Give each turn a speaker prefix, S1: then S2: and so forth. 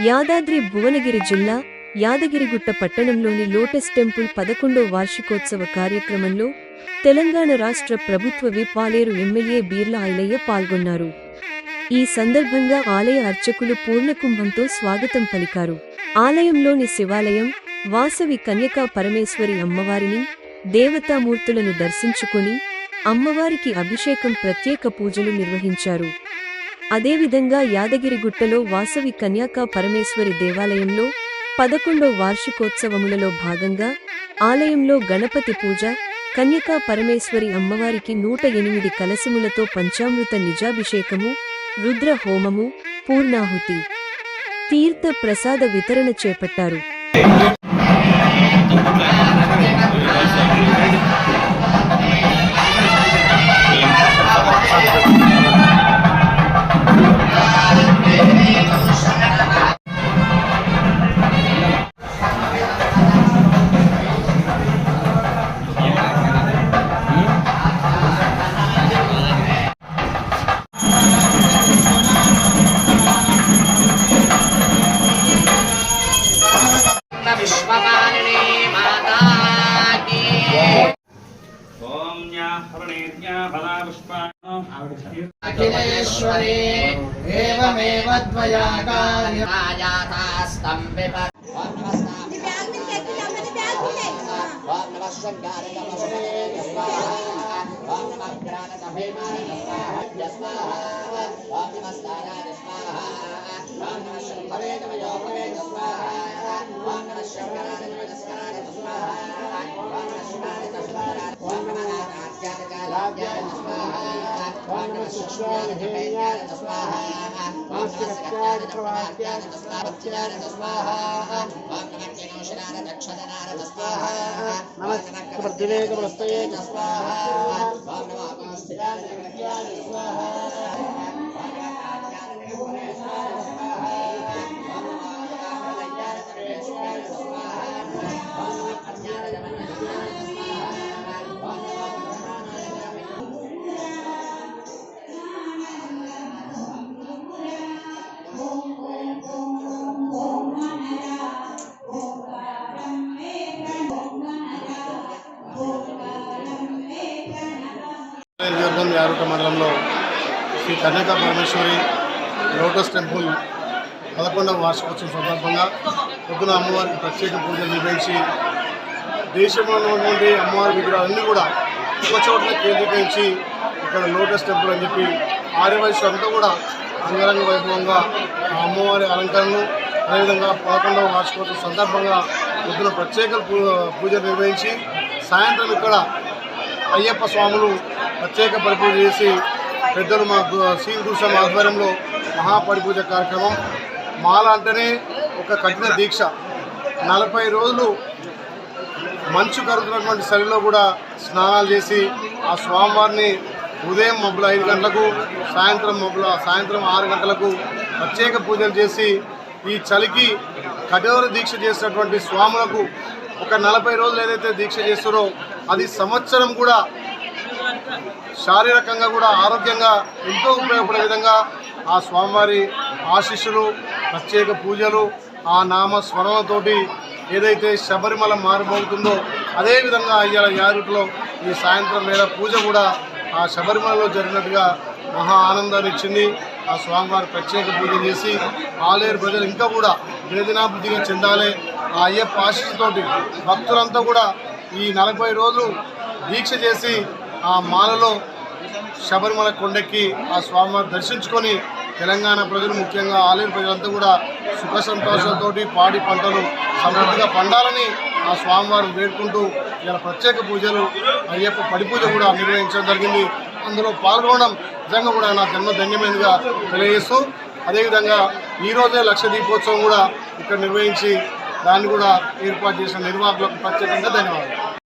S1: యాదాద్రి భువనగిరి జిల్లా యాదగిరిగుట్ట పట్టణంలోని lotus temple పదకొండో వార్షికోత్సవ కార్యక్రమంలో తెలంగాణ రాష్ట్ర ప్రభుత్వ విప్ ఎమ్మెల్యే బీర్ల ఐలయ్య పాల్గొన్నారు. ఈ సందర్భంగా ఆలయ అర్చకులు పూర్ణకుంభంతో స్వాగతం పలికారు. ఆలయంలోని శివాలయం వాసవి కన్యకా పరమేశ్వరి అమ్మవారిని దేవతామూర్తులను దర్శించుకుని అమ్మవారికి అభిషేకం ప్రత్యేక పూజలు నిర్వహించారు. అదేవిధంగా యాదగిరిగుట్టలో వాసవి కన్యాకా పరమేశ్వరి దేవాలయంలో పదకొండో వార్షికోత్సవములలో భాగంగా ఆలయంలో గణపతి పూజ కన్యకా పరమేశ్వరి అమ్మవారికి నూట ఎనిమిది కలశములతో పంచామృత నిజాభిషేకము రుద్ర హోమము పూర్ణాహుతి తీర్థ ప్రసాద వితరణ చేపట్టారు.
S2: అఖిలేశ్వరి నమః జ్ఞానద భీమాయ స్వాహ ఓం నమః సూక్ష్మాయ భేయాయ స్వాహ ఓం నమః సకటాయ ప్రవాహ్యాయ స్వాహ వత్యాయ స్వాహ ఓం నమః
S3: జారుట మండలంలో శ్రీ కన్యకా పరమేశ్వరి లోటస్ టెంపుల్ పదకొండవ వార్షికోత్సవం సందర్భంగా పొద్దున అమ్మవారికి ప్రత్యేక పూజలు నిర్వహించి దేశంలో ఉన్నటువంటి అమ్మవారి విగ్రహాలన్నీ కూడా ఒక చోట్ల కేంద్రీకరించి ఇక్కడ లోటస్ టెంపుల్ అని చెప్పి ఆర్యవయసు అంతా కూడా అంగరంగ వైభవంగా ఆ అమ్మవారి అలంకరణను అదేవిధంగా పదకొండవ వార్షికోత్సవం సందర్భంగా పొద్దున ప్రత్యేక పూ- నిర్వహించి సాయంత్రం ఇక్కడ అయ్యప్ప స్వాములు ప్రత్యేక పరిపూజ చేసి పెద్దలు మా శ్రీ గురుస్వామి ఆధ్వర్యంలో మహాపరిపూజ కార్యక్రమం. మాల అంటేనే ఒక కఠిన దీక్ష. నలభై రోజులు మంచు కరుగుతున్నటువంటి చలిలో కూడా స్నానాలు చేసి ఆ స్వామివారిని ఉదయం మబ్బులు ఐదు గంటలకు సాయంత్రం మబ్బుల సాయంత్రం ఆరు గంటలకు ప్రత్యేక పూజలు చేసి ఈ చలికి కఠోర దీక్ష చేసినటువంటి స్వాములకు ఒక నలభై రోజులు ఏదైతే దీక్ష చేస్తారో అది సంవత్సరం కూడా శారీరకంగా కూడా ఆరోగ్యంగా ఎంతో ఉపయోగపడే విధంగా ఆ స్వామివారి ఆశీస్సులు ప్రత్యేక పూజలు ఆ నామ స్మరణతోటి ఏదైతే శబరిమల మారిపోతుందో అదేవిధంగా అయ్యాల యారుట్లో ఈ సాయంత్రం వేళ పూజ కూడా ఆ శబరిమలలో జరిగినట్టుగా మహా ఆనందాన్ని ఇచ్చింది. ఆ స్వామివారి ప్రత్యేక పూజ చేసి ఆలేరు ప్రజలు ఇంకా కూడా వేదనాబుద్ధిగా చెందాలి. ఆ అయ్యప్ప ఆశీస్సుతోటి భక్తులంతా కూడా ఈ నలభై రోజులు దీక్ష చేసి ఆ మాలలో శబరిమల కొండెక్కి ఆ స్వామివారిని దర్శించుకొని తెలంగాణ ప్రజలు ముఖ్యంగా ఆలయం ప్రజలంతా కూడా సుఖ సంతోషాలతోటి పాడి పంటలు సమృద్ధిగా పండాలని ఆ స్వామివారిని వేడుకుంటూ ఇలా ప్రత్యేక పూజలు అయ్యప్ప పడి పూజ కూడా నిర్వహించడం జరిగింది. అందులో పాల్గొనడం నిజంగా కూడా నా జన్మ ధన్యమైనదిగా తెలియజేస్తూ అదేవిధంగా ఈరోజే లక్ష దీపోత్సవం కూడా ఇక్కడ నిర్వహించి దాన్ని కూడా ఏర్పాటు చేసిన నిర్వాహకులకు ప్రత్యేకంగా ధన్యవాదాలు.